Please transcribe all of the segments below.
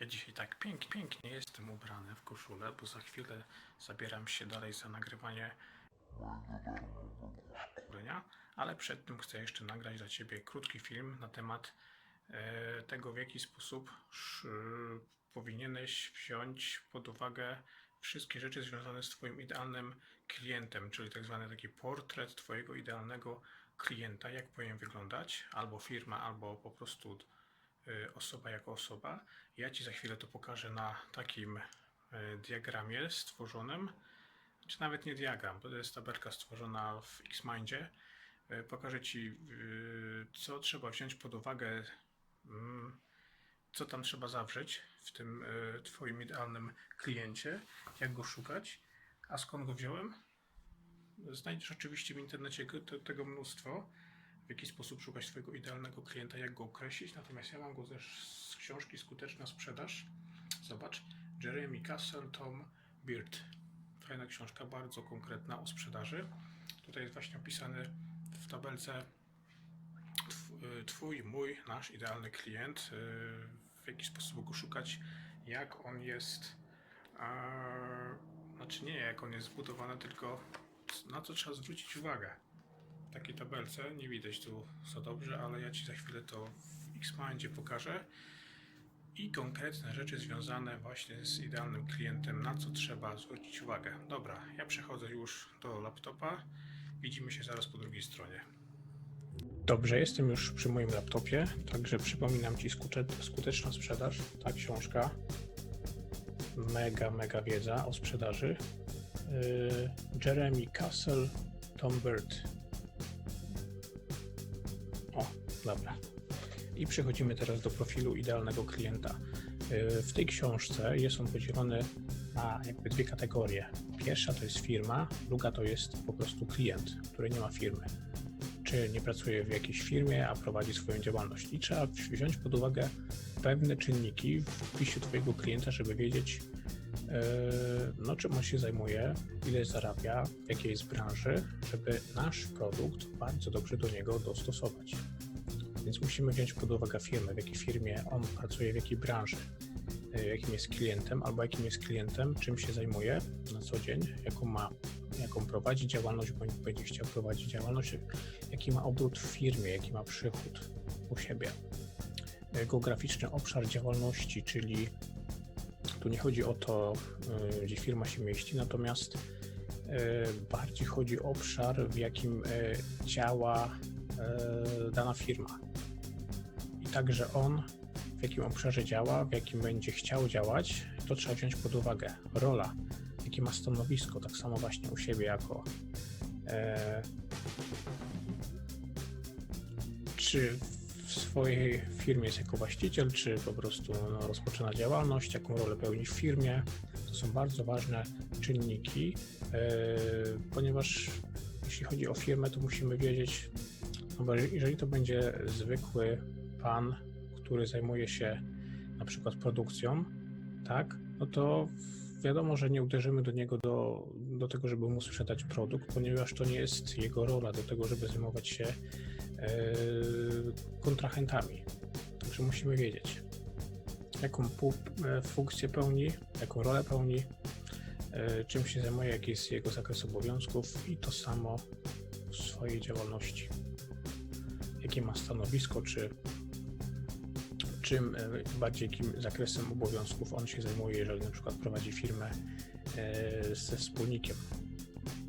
Ja dzisiaj tak pięknie, pięknie jestem ubrany w koszulę, bo za chwilę zabieram się dalej za nagrywanie szkolenia, ale przed tym chcę jeszcze nagrać dla Ciebie krótki film na temat e, tego, w jaki sposób sz, powinieneś wziąć pod uwagę wszystkie rzeczy związane z Twoim idealnym klientem, czyli tak zwany taki portret Twojego idealnego klienta, jak powinien wyglądać, albo firma, albo po prostu osoba jako osoba. Ja Ci za chwilę to pokażę na takim y, diagramie stworzonym, czy nawet nie diagram, bo to jest tabelka stworzona w Xmindzie. Y, Pokażę Ci, co trzeba wziąć pod uwagę, mm, co tam trzeba zawrzeć w tym Twoim idealnym kliencie, jak go szukać. A skąd go wziąłem? Znajdziesz oczywiście w internecie go- te- tego mnóstwo, w jaki sposób szukać swojego idealnego klienta, jak go określić. Natomiast ja mam go też z książki Skuteczna Sprzedaż. Zobacz, Jeremy Castle, Tom Beard. Fajna książka, bardzo konkretna o sprzedaży. Tutaj jest właśnie opisany w tabelce y, Twój, mój, nasz idealny klient, y, w jaki sposób go szukać, jak on jest, a, znaczy nie jak on jest zbudowany, tylko na co trzeba zwrócić uwagę. Takiej tabelce nie widać tu za dobrze, ale ja Ci za chwilę to w Xmindzie pokażę i konkretne rzeczy związane właśnie z idealnym klientem, na co trzeba zwrócić uwagę. Dobra, ja przechodzę już do laptopa. Widzimy się zaraz po drugiej stronie. Dobrze, jestem już przy moim laptopie, także przypominam Ci skuteczna sprzedaż, ta książka. Mega, mega wiedza o sprzedaży. Yy, Jeremy Castle, Tom Bird. Dobra. I przechodzimy teraz do profilu idealnego klienta. Yy, W tej książce jest on podzielony na jakby dwie kategorie. Pierwsza to jest firma, druga to jest po prostu klient, który nie ma firmy czy nie pracuje w jakiejś firmie, a prowadzi swoją działalność. I trzeba wziąć pod uwagę pewne czynniki w wpisie Twojego klienta, żeby wiedzieć, e, no, czym on się zajmuje, ile zarabia, jakiej jest branży, żeby nasz produkt bardzo dobrze do niego dostosować. Więc musimy wziąć pod uwagę firmę, w jakiej firmie on pracuje, w jakiej branży, e, jakim jest klientem, albo jakim jest klientem, czym się zajmuje na co dzień, jaką ma, jaką prowadzi działalność, bądź będzie chciał prowadzić działalność, jaki ma obrót w firmie, jaki ma przychód u siebie. E, Geograficzny obszar działalności, czyli tu nie chodzi o to, y, gdzie firma się mieści, natomiast bardziej chodzi o obszar, w jakim działa dana firma. Także on, w jakim obszarze działa, w jakim będzie chciał działać, to trzeba wziąć pod uwagę. Rola, jakie ma stanowisko, tak samo właśnie u siebie jako e, czy w swojej firmie jest jako właściciel, czy po prostu no, rozpoczyna działalność, jaką rolę pełni w firmie. To są bardzo ważne czynniki, e, ponieważ jeśli chodzi o firmę, to musimy wiedzieć, no bo jeżeli to będzie zwykły pan, który zajmuje się na przykład produkcją, tak, no to wiadomo, że nie uderzymy do niego do, do tego, żeby mu sprzedać produkt, ponieważ to nie jest jego rola do tego, żeby zajmować się e, kontrahentami. Także musimy wiedzieć, jaką e, funkcję pełni, jaką rolę pełni, e, czym się zajmuje, jaki jest jego zakres obowiązków i to samo w swojej działalności. Jakie ma stanowisko, czy czym e, bardziej jakim zakresem obowiązków on się zajmuje, jeżeli na przykład prowadzi firmę e, ze wspólnikiem.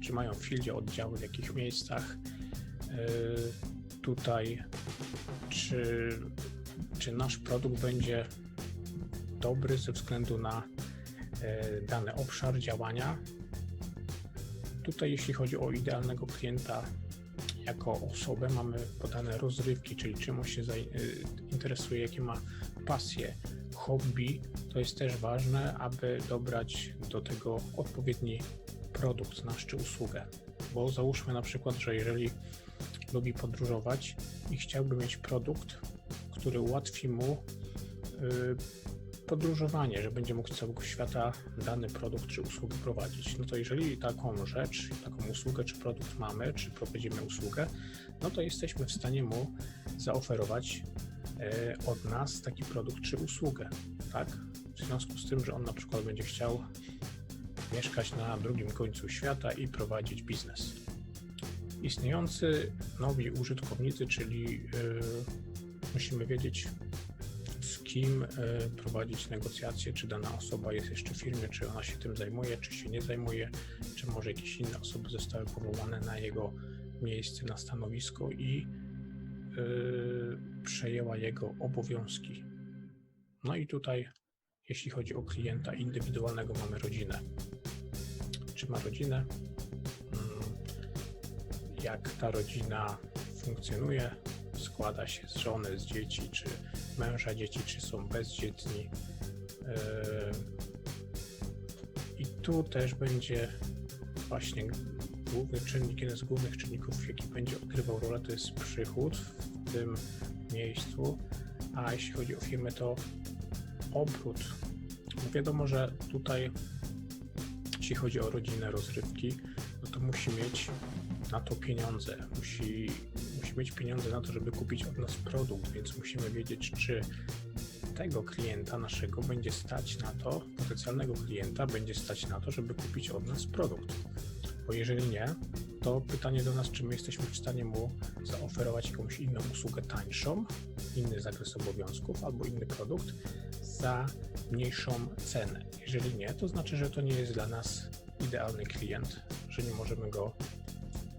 Czy mają w fildzie oddziały w jakich miejscach, e, tutaj, czy, czy nasz produkt będzie dobry ze względu na dany obszar działania. Tutaj, jeśli chodzi o idealnego klienta jako osobę, mamy podane rozrywki, czyli czym się y, interesuje, jakie ma pasje, hobby. To jest też ważne, aby dobrać do tego odpowiedni produkt, nasz czy usługę. Bo załóżmy na przykład, że jeżeli lubi podróżować i chciałby mieć produkt, który ułatwi mu y, podróżowanie, że będzie mógł z całego świata dany produkt czy usługę prowadzić. No to jeżeli taką rzecz, taką usługę czy produkt mamy, czy prowadzimy usługę, no to jesteśmy w stanie mu zaoferować e, od nas taki produkt czy usługę, tak? w związku z tym, że on na przykład będzie chciał mieszkać na drugim końcu świata i prowadzić biznes. Istniejący nowi użytkownicy, czyli yy, musimy wiedzieć, kim yy, prowadzić negocjacje, czy dana osoba jest jeszcze w firmie, czy ona się tym zajmuje, czy się nie zajmuje, czy może jakieś inne osoby zostały powołane na jego miejsce, na stanowisko i yy, przejęła jego obowiązki. No i tutaj, jeśli chodzi o klienta indywidualnego, mamy rodzinę. Czy ma rodzinę? Mm, Jak ta rodzina funkcjonuje? Składa się z żony, z dzieci, czy męża dzieci, czy są bezdzietni. Yy, I tu też będzie właśnie główny czynnik, jeden z głównych czynników, jaki będzie odgrywał rolę, to jest przychód w tym miejscu. A jeśli chodzi o firmę, to obrót. Wiadomo, że tutaj, jeśli chodzi o rodzinne rozrywki, no to musi mieć na to pieniądze. Musi, musi mieć pieniądze na to, żeby kupić od nas produkt, więc musimy wiedzieć, czy tego klienta naszego będzie stać na to, potencjalnego klienta będzie stać na to, żeby kupić od nas produkt. Bo jeżeli nie, to pytanie do nas, czy my jesteśmy w stanie mu zaoferować jakąś inną usługę tańszą, inny zakres obowiązków albo inny produkt za mniejszą cenę. Jeżeli nie, to znaczy, że to nie jest dla nas idealny klient, że nie możemy go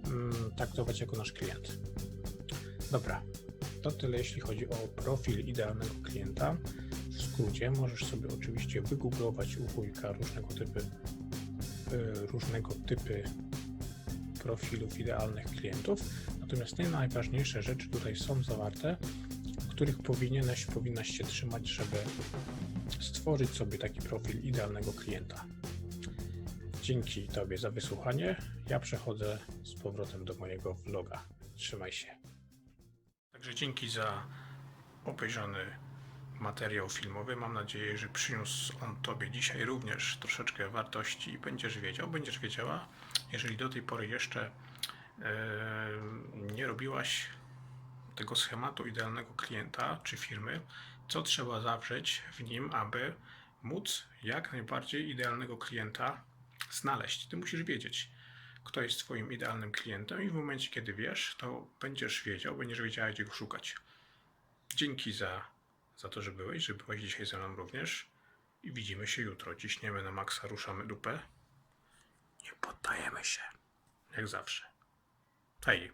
mm, traktować jako nasz klient. Dobra, to tyle jeśli chodzi o profil idealnego klienta. W skrócie możesz sobie oczywiście wygooglować u wujka różnego typy, y, różnego typy profilów idealnych klientów. Natomiast te najważniejsze rzeczy tutaj są zawarte, których powinieneś, powinnaś się trzymać, żeby stworzyć sobie taki profil idealnego klienta. Dzięki Tobie za wysłuchanie. Ja przechodzę z powrotem do mojego vloga. Trzymaj się. Także dzięki za obejrzany materiał filmowy. Mam nadzieję, że przyniósł on Tobie dzisiaj również troszeczkę wartości i będziesz wiedział, będziesz wiedziała, jeżeli do tej pory jeszcze e, nie robiłaś tego schematu idealnego klienta czy firmy, co trzeba zawrzeć w nim, aby móc jak najbardziej idealnego klienta znaleźć. Ty musisz wiedzieć, kto jest Twoim idealnym klientem, i w momencie, kiedy wiesz, to będziesz wiedział, będziesz wiedziała, gdzie go szukać. Dzięki za, za to, że byłeś, że byłeś dzisiaj ze mną również. I widzimy się jutro. Ciśniemy na maksa, ruszamy dupę. Nie poddajemy się. Jak zawsze. Hej.